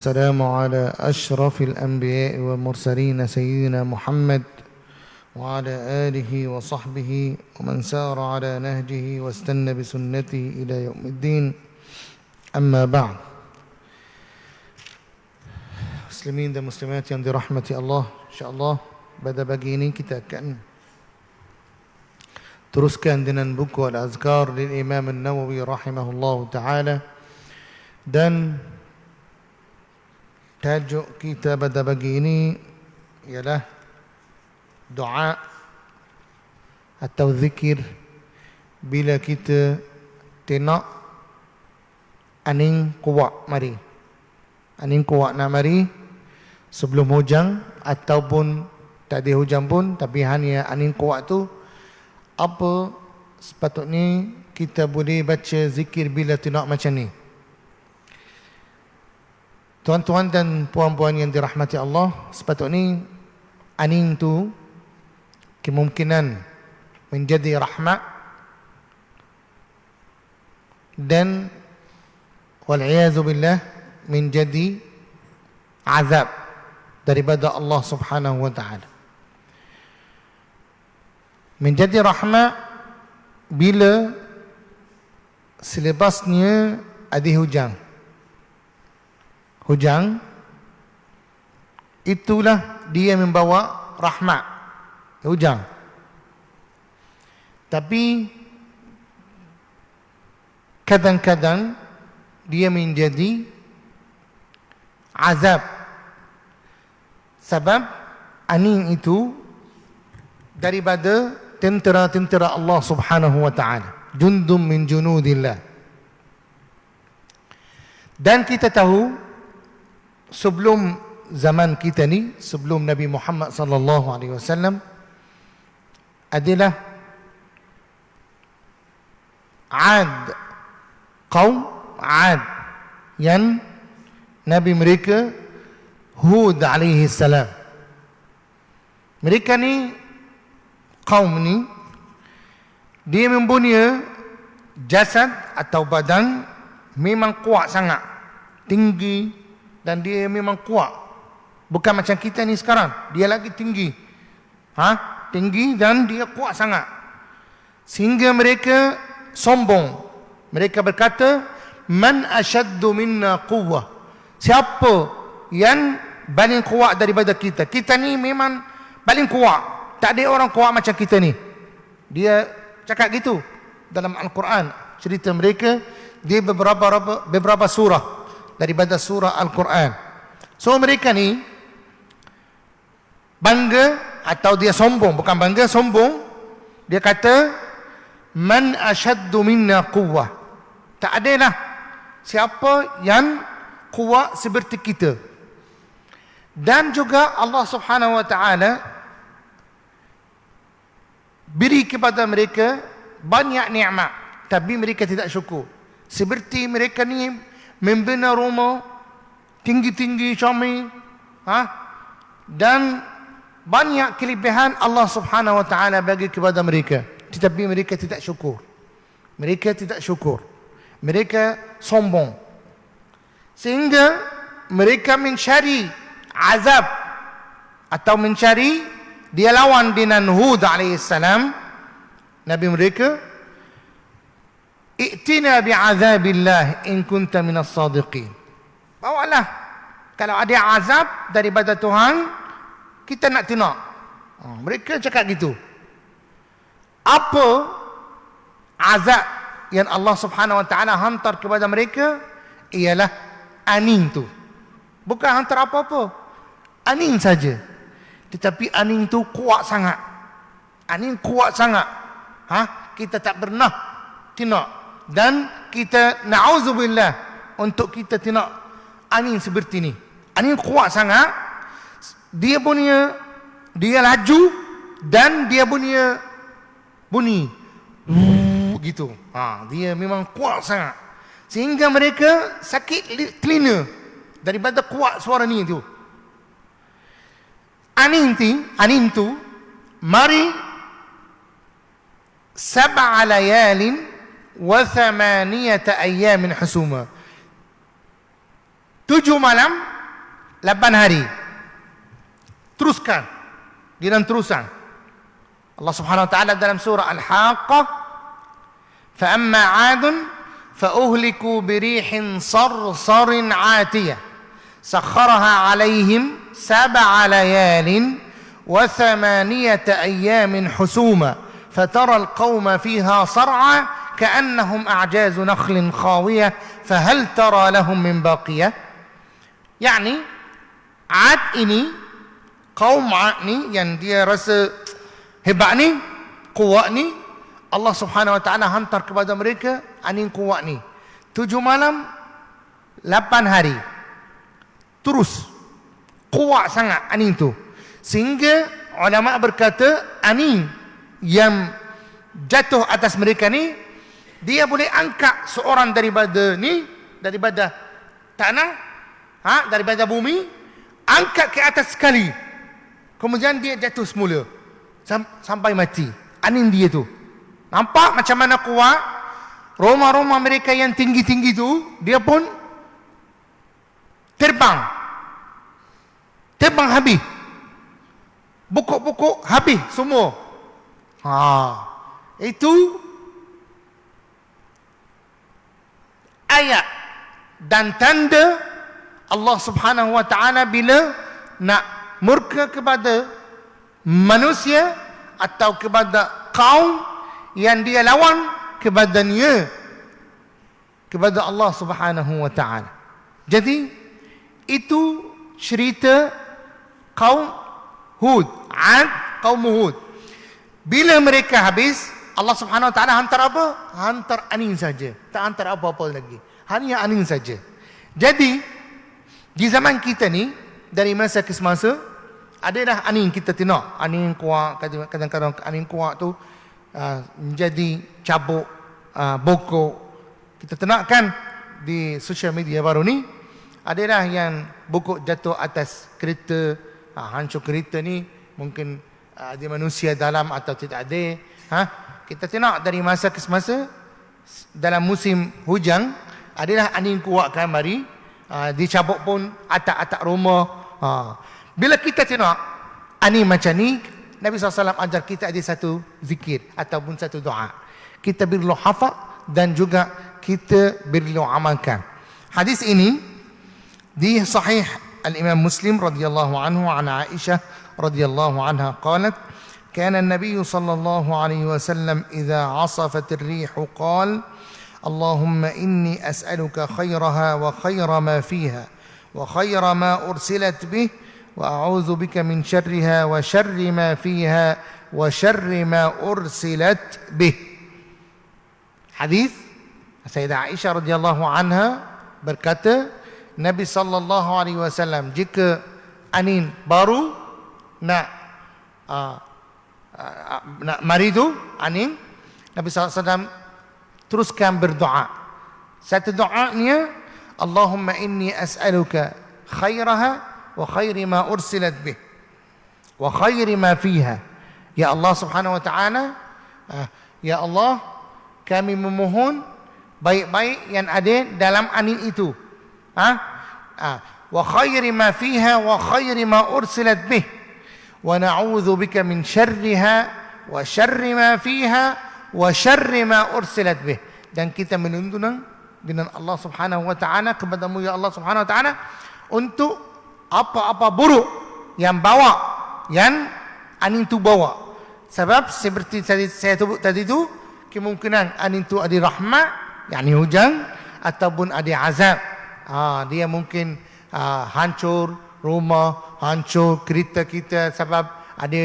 السلام على أشرف الأنبياء والمرسلين سيدنا محمد وعلى آله وصحبه ومن سار على نهجه واستنى بسنته إلى يوم الدين أما بعد Muslimin dan muslimat yang dirahmati Allah InsyaAllah pada pagi ini kita akan Teruskan dengan buku Al-Azkar Lil Imam Al-Nawawi Rahimahullah Ta'ala Dan Tajuk kita pada pagi ini Ialah Doa Atau zikir Bila kita Tengok Aning kuat mari. Aning kuat nak mari Sebelum hujan Ataupun Tak ada hujan pun Tapi hanya aning kuat tu Apa Sepatutnya Kita boleh baca zikir Bila tengok macam ni Tuan-tuan dan puan-puan yang dirahmati Allah, sepatutnya aning tu kemungkinan menjadi rahmat dan wal billah menjadi azab daripada Allah Subhanahu wa taala. Menjadi rahmat bila selepasnya ada hujan hujan itulah dia membawa rahmat. Hujan tapi kadang-kadang dia menjadi azab. Sebab angin itu daripada tentera-tentera Allah Subhanahu wa taala. Jundum min junudillah. Dan kita tahu sebelum zaman kita ni sebelum Nabi Muhammad sallallahu alaihi wasallam adalah Ad kaum Ad yang Nabi mereka Hud alaihi salam. Mereka ni kaum ni dia mempunyai jasad atau badan memang kuat sangat tinggi dan dia memang kuat. Bukan macam kita ni sekarang. Dia lagi tinggi. Ha? Tinggi dan dia kuat sangat. Sehingga mereka sombong. Mereka berkata, Man asyaddu minna quwwah. Siapa yang paling kuat daripada kita? Kita ni memang paling kuat. Tak ada orang kuat macam kita ni. Dia cakap gitu dalam Al-Quran. Cerita mereka, dia beberapa beberapa surah daripada surah Al-Quran. So mereka ni bangga atau dia sombong, bukan bangga, sombong. Dia kata man ashaddu minna quwwah. Tak adalah siapa yang kuat seperti kita. Dan juga Allah Subhanahu wa taala beri kepada mereka banyak nikmat tapi mereka tidak syukur. Seperti mereka ni membina rumah tinggi-tinggi syami ha? dan banyak kelebihan Allah subhanahu wa ta'ala bagi kepada mereka. Tetapi mereka tidak syukur. Mereka tidak syukur. Mereka sombong. Sehingga mereka mencari azab atau mencari dia lawan dengan Hud alaihissalam. Nabi mereka I'tina bi'azabillah in kunta minas sadiqin. Bawalah. Kalau ada azab daripada Tuhan, kita nak tengok. Oh, mereka cakap gitu. Apa azab yang Allah Subhanahu wa taala hantar kepada mereka ialah aning tu. Bukan hantar apa-apa. Aning saja. Tetapi aning tu kuat sangat. Aning kuat sangat. Ha? Kita tak pernah tengok dan kita na'udzubillah untuk kita tengok angin seperti ni. Angin kuat sangat. Dia punya dia laju dan dia punya bunyi. Gitu. Ha, dia memang kuat sangat. Sehingga mereka sakit telinga daripada kuat suara ni tu. Angin tu angin tu mari sab'a layalin وثمانية أيام حسومة. تجو مالام لبن هاري تروسكان جيران تروسان الله سبحانه وتعالى دلم سورة الحاقة. فأما عاد فأهلكوا بريح صرصر عاتية. سخرها عليهم سبع ليال وثمانية أيام حسوما فترى القوم فيها صرعى كأنهم أعجاز نخل خاوية فهل ترى لهم من باقية يعني عاد ini kaum Ad ni yang dia rasa hebat ni kuat ni Allah subhanahu wa ta'ala hantar kepada mereka angin kuat ni tujuh malam lapan hari terus kuat sangat angin tu sehingga ulama berkata angin yang jatuh atas mereka ni dia boleh angkat seorang daripada ni daripada tanah ha daripada bumi angkat ke atas sekali. Kemudian dia jatuh semula. Sam- sampai mati. Angin dia tu. Nampak macam mana kuat? Rumah-rumah mereka yang tinggi-tinggi tu dia pun terbang. Terbang habis. Bukuk-bukuk habis semua. Ha. Itu ayat dan tanda Allah Subhanahu wa taala bila nak murka kepada manusia atau kepada kaum yang dia lawan kepadanya kepada Allah Subhanahu wa taala. Jadi itu cerita kaum Hud, Ad, kaum Hud. Bila mereka habis, Allah Subhanahu Wa Taala hantar apa? Hantar angin saja. Tak hantar apa-apa lagi. Hanya angin saja. Jadi di zaman kita ni dari masa ke semasa ada dah angin kita tengok. Angin kuat kadang-kadang angin kuat tu uh, menjadi cabuk, uh, bokok. Kita tengok kan di social media baru ni ada dah yang bokok jatuh atas kereta ha, hancur kereta ni mungkin uh, ada manusia dalam atau tidak ada ha? kita tengok dari masa ke semasa dalam musim hujan adalah angin kuat kan mari uh, dicabut pun atak-atak rumah. Uh. bila kita tengok angin macam ni Nabi SAW ajar kita ada satu zikir ataupun satu doa. Kita berlu hafal dan juga kita berlu amalkan. Hadis ini di sahih al-imam muslim radhiyallahu anhu an aisyah radhiyallahu anha qalat كان النبي صلى الله عليه وسلم إذا عصفت الريح قال اللهم إني أسألك خيرها وخير ما فيها وخير ما أرسلت به وأعوذ بك من شرها وشر ما فيها وشر ما أرسلت به. حديث سيدة رضي الله عنها berkata Nabi sallallahu alaihi wasallam jika angin baru nak uh, nak mari tu angin Nabi wasallam teruskan berdoa. Satu doanya Allahumma inni as'aluka khairaha wa khairi ma ursilat bih wa khairi ma fiha. Ya Allah Subhanahu wa taala, uh, ya Allah kami memohon baik-baik yang ada dalam angin itu. Ha? Ha. Wa khairi ma fiha wa khairi ma ursilat bih. Min syarriha wa syarri ma fiha wa syarri ma ursilat bih. Dan kita menuntun dengan Allah Subhanahu wa taala kepadamu ya Allah Subhanahu wa taala untuk apa-apa buruk yang bawa yang angin tu bawa. Sebab seperti tadi saya sebut tadi tu kemungkinan angin tu ada rahmat yakni hujan ataupun ada azab ha, dia mungkin ha, hancur rumah, hancur kereta kita sebab ada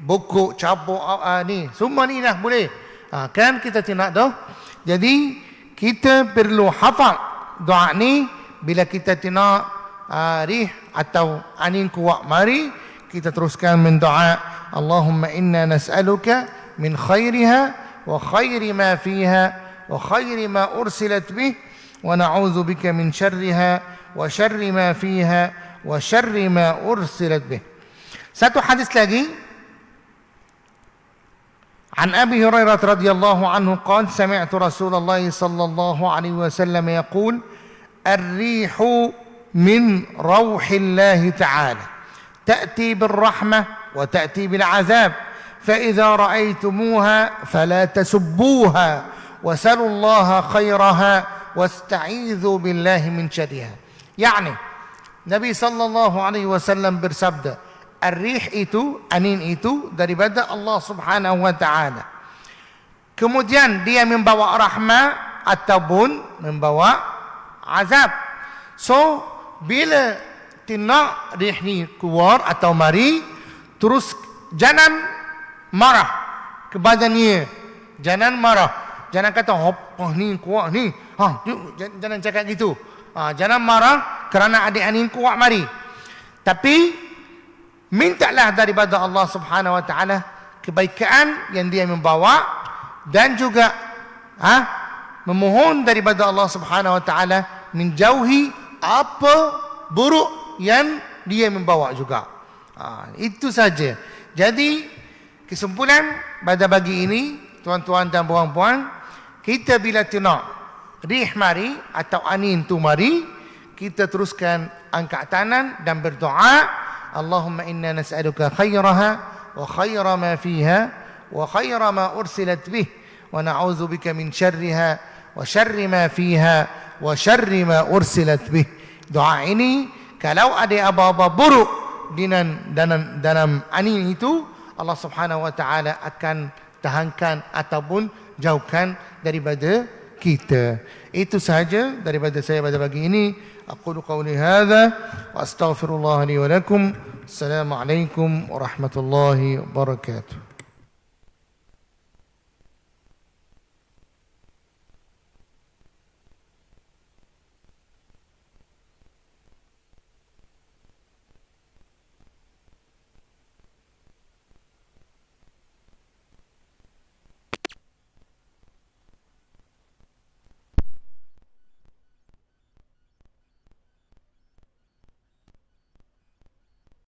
bokok, cabuk ha, ni. Semua ni lah boleh. Ha, kan kita tengok tu. Jadi kita perlu hafal doa ni bila kita tengok ha, rih atau angin kuat mari kita teruskan mendoa Allahumma inna nas'aluka min khairiha wa khairi ma fiha wa khairi ma ursilat bih ونعوذ بك من شرها وشر ما فيها وشر ما أرسلت به. satu hadis lagi عن أبي هريرة رضي الله عنه قال سمعت رسول الله صلى الله عليه وسلم يقول الريح من روح الله تعالى. تأتي بالرحمة وتأتي بالعذاب. فإذا رأيتموها فلا تسبوها وسلوا الله خيرها واستعيذوا بالله من شرها. يعني Nabi sallallahu alaihi wasallam bersabda, "Ar-rih itu, angin itu daripada Allah Subhanahu wa taala." Kemudian dia membawa rahmat ataupun membawa azab. So, bila tina rih ni keluar atau mari, terus jangan marah kepada dia. Jangan marah. Jangan kata, "Apa ni kuat ni?" Ha, jangan cakap gitu. Ha, jangan marah kerana adik anin kuat mari. Tapi mintalah daripada Allah Subhanahu wa taala kebaikan yang dia membawa dan juga ha, memohon daripada Allah Subhanahu wa taala menjauhi apa buruk yang dia membawa juga. Ha, itu saja. Jadi kesimpulan pada pagi ini tuan-tuan dan puan-puan kita bila tengok rih mari atau angin tu mari kita teruskan angkat tangan dan berdoa. Allahumma inna nas'aluka khairaha wa khaira ma fiha wa khaira ma ursilat bih wa na'udzu bika min syarriha wa syarri ma fiha wa syarri ma ursilat bih. Doa ini kalau ada apa-apa buruk dalam dalam dalam angin itu Allah Subhanahu wa taala akan tahankan ataupun jauhkan daripada kita. Itu sahaja daripada saya pada pagi ini. Aku qauli hadza wa astaghfirullah li wa lakum. Assalamualaikum warahmatullahi wabarakatuh.